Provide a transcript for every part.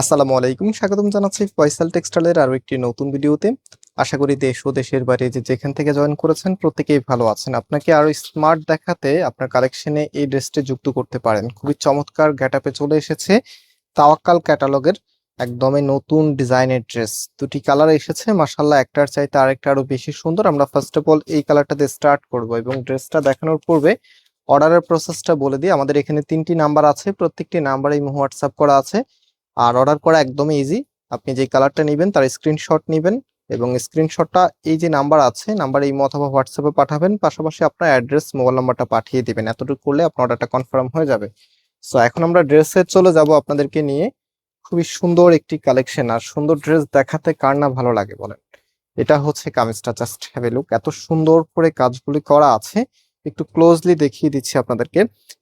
আসসালামু আলাইকুম, স্বাগতম জানাচ্ছি ফয়সাল টেক্সটাইলের আরও একটি নতুন ভিডিওতে। আশা করি দেশ ও দেশের বাইরে যে যেখান থেকে জয়েন করেছেন প্রত্যেকেই ভালো আছেন। আপনাকে আরও স্মার্ট দেখাতে আপনার কালেকশনে এই ড্রেসটি যুক্ত করতে পারেন। খুবই চমৎকার গ্যাটাপে চলে এসেছে। তাওয়াক্কাল ক্যাটালগের একদমই নতুন ডিজাইনের ড্রেস দুটি কালার এসেছে মাসাল্লাহ একটার চাইতে আরেকটা আরও বেশি সুন্দর। আমরা ফার্স্ট অফ অল এই কালারটাতে স্টার্ট করব এবং ড্রেসটা দেখানোর পূর্বে অর্ডারের প্রসেসটা বলে দিই। আমাদের এখানে তিনটি নাম্বার আছে, প্রত্যেকটি নাম্বারেই হোয়াটসঅ্যাপ করা আছে। আর অর্ডার করা একদমই ইজি আপনি যে কালারটা নেবেন, তার স্ক্রিনশট নেবেন এবং স্ক্রিনশটটা এই যে নাম্বার আছে নাম্বার এই অথবা হোয়াটসঅ্যাপে পাঠাবেন, পাশাপাশি আপনার অ্যাড্রেস মোবাইল নাম্বারটা পাঠিয়ে দিবেন। এতটুকু করলে আপনার অর্ডারটা কনফার্ম হয়ে যাবে। সো এখন আমরা ড্রেসে চলে যাব আপনাদেরকে নিয়ে। খুবই সুন্দর একটি কালেকশন আর সুন্দর ড্রেস দেখাতে কার না ভালো লাগে বলেন। এটা হচ্ছে কামিজটা জাস্ট হ্যাভ এ লুক এত সুন্দর করে কাজগুলি করা আছে। একটু ক্লোজলি দেখিয়ে দিচ্ছি আপনাদেরকে।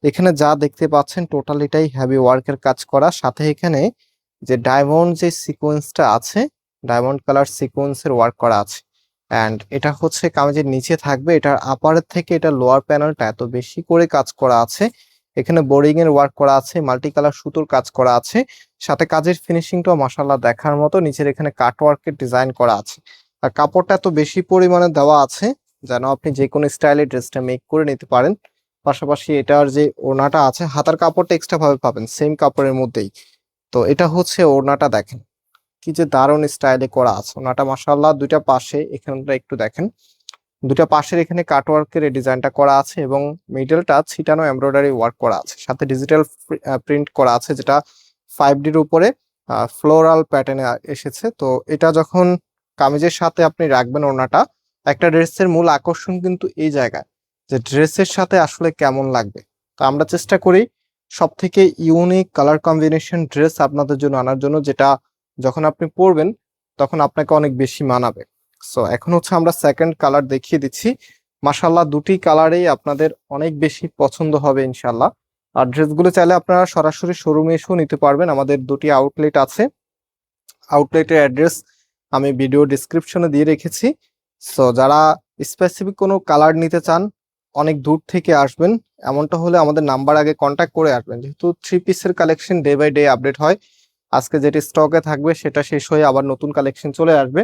এখানে যা দেখতে পাচ্ছেন টোটাল এটাই হ্যাভি ওয়ার্কের কাজ করা। সাথে এখানে যে ডায়মন্ড যে সিকোয়েন্সটা আছে ডায়মন্ড কালার সিকোয়েন্সের ওয়ার্ক করা আছে। অ্যান্ড এটা হচ্ছে কামিজের নিচে থাকবে। এটার আপারের থেকে এটা লোয়ার প্যানেলটা এত বেশি করে কাজ করা আছে। এখানে বোরিং এর ওয়ার্ক করা আছে মাল্টি কালার সুতোর কাজ করা আছে। সাথে কাজের ফিনিশিংটাও মাসাল্লাহ দেখার মতো। নিচের এখানে কাট ওয়ার্কের ডিজাইন করা আছে। আর কাপড়টা এত বেশি পরিমাণে দেওয়া আছে যেন আপনি যে কোনো স্টাইলে ড্রেসটা মেক করে নিতে পারেন। পাশাপাশি এটার যে ওড়নাটা আছে, হাতার কাপড়টা এক্সট্রা ভাবে পাবেন সেম কাপড়ের মধ্যেই। তো এটা হচ্ছে ওড়নাটা দেখেন, কি যে দারুণ স্টাইলে করা আছে। ওড়নাটা মাসাল্লাহ দুইটা পাশে, এখানটা একটু দেখেন। দুটা পাশের এখানে কাটওয়ার্কের ডিজাইনটা করা আছে এবং মিডলটা ছিটানো এমব্রয়ডারি ওয়ার্ক করা আছে। সাথে ডিজিটাল প্রিন্ট করা আছে যেটা ফাইভ ডির উপরে ফ্লোরাল প্যাটার্নে এসেছে। তো এটা যখন কামিজের সাথে আপনি রাখবেন ওড়নাটা একটা ড্রেসের মূল আকর্ষণ কিন্তু এই জায়গায় যে ড্রেসের সাথে আসলে কেমন লাগবে। তো আমরা চেষ্টা করি সব থেকে ইউনিক কালার কম্বিনেশন ড্রেস আপনাদের জন্য আনার জন্য, যেটা যখন আপনি পরবেন, তখন আপনাকে অনেক বেশি মানাবে। সো এখন হচ্ছে আমরা সেকেন্ড কালার দেখিয়ে দিচ্ছি। মাসাল্লাহ দুটি কালারেই আপনাদের অনেক বেশি পছন্দ হবে ইনশাল্লাহ আর ড্রেসগুলো চাইলে আপনারা সরাসরি শোরুমে এসেও নিতে পারবেন। আমাদের দুটি আউটলেট আছে। আউটলেটের অ্যাড্রেস আমি ভিডিও ডিসক্রিপশনে দিয়ে রেখেছি। সো যারা স্পেসিফিক কোনো কালার নিতে চান, অনেক দূর থেকে আসবেন। এমনটা হলে আমাদের নাম্বার আগে কন্ট্যাক্ট করে আসবেন। যেহেতু থ্রি পিসের collection day by day update হয়, আজকে যেটি স্টকে থাকবে সেটা শেষ হয়ে আবার নতুন কালেকশন চলে আসবে।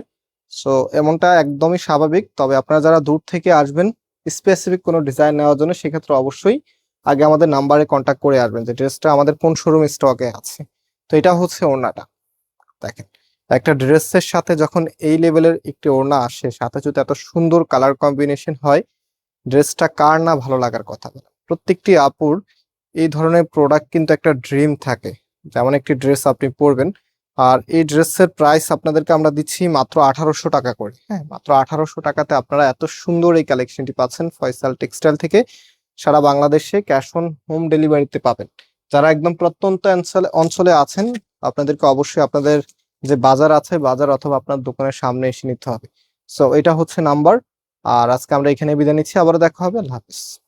সো এমনটা একদমই স্বাভাবিক। তবে আপনারা যারা দূর থেকে আসবেন স্পেসিফিক কোনো ডিজাইন নেওয়ার জন্য সেক্ষেত্রে অবশ্যই আগে আমাদের নাম্বারে কন্ট্যাক্ট করে আসবেন যে ড্রেসটা আমাদের কোন শোরুম স্টকে আছে। তো এটা হচ্ছে ওড়নাটা। দেখেন। একটা ড্রেসের সাথে যখন এই লেভেলের একটি ওড়না আসে, সাথে যদি এত সুন্দর কালার কম্বিনেশন হয়, ড্রেসটা কার না ভালো লাগার কথা প্রত্যেকটি আপুর এই ধরনের প্রোডাক্ট কিন্তু একটা ড্রিম থাকে। যেমন একটি ড্রেস আপনি পরবেন, আর এই ড্রেসের প্রাইস আপনাদেরকে আমরা দিচ্ছি মাত্র আঠারোশো টাকা করে। হ্যাঁ মাত্র আঠারোশো টাকাতে আপনারা এত সুন্দর এই কালেকশনটি পাচ্ছেন ফয়সাল টেক্সটাইল থেকে। সারা বাংলাদেশে ক্যাশ অন হোম ডেলিভারিতে পাবেন। যারা একদম প্রত্যন্ত অঞ্চলে অঞ্চলে আছেন, আপনাদেরকে অবশ্যই আপনাদের যে বাজার আছে, বাজার অথবা আপনার দোকানের সামনে এসে নিতে হবে। সো এটা হচ্ছে নাম্বার আর আজকে আমরা এখানে বিদায় নিচ্ছি। আবার দেখা হবে। আল্লাহ হাফিজ।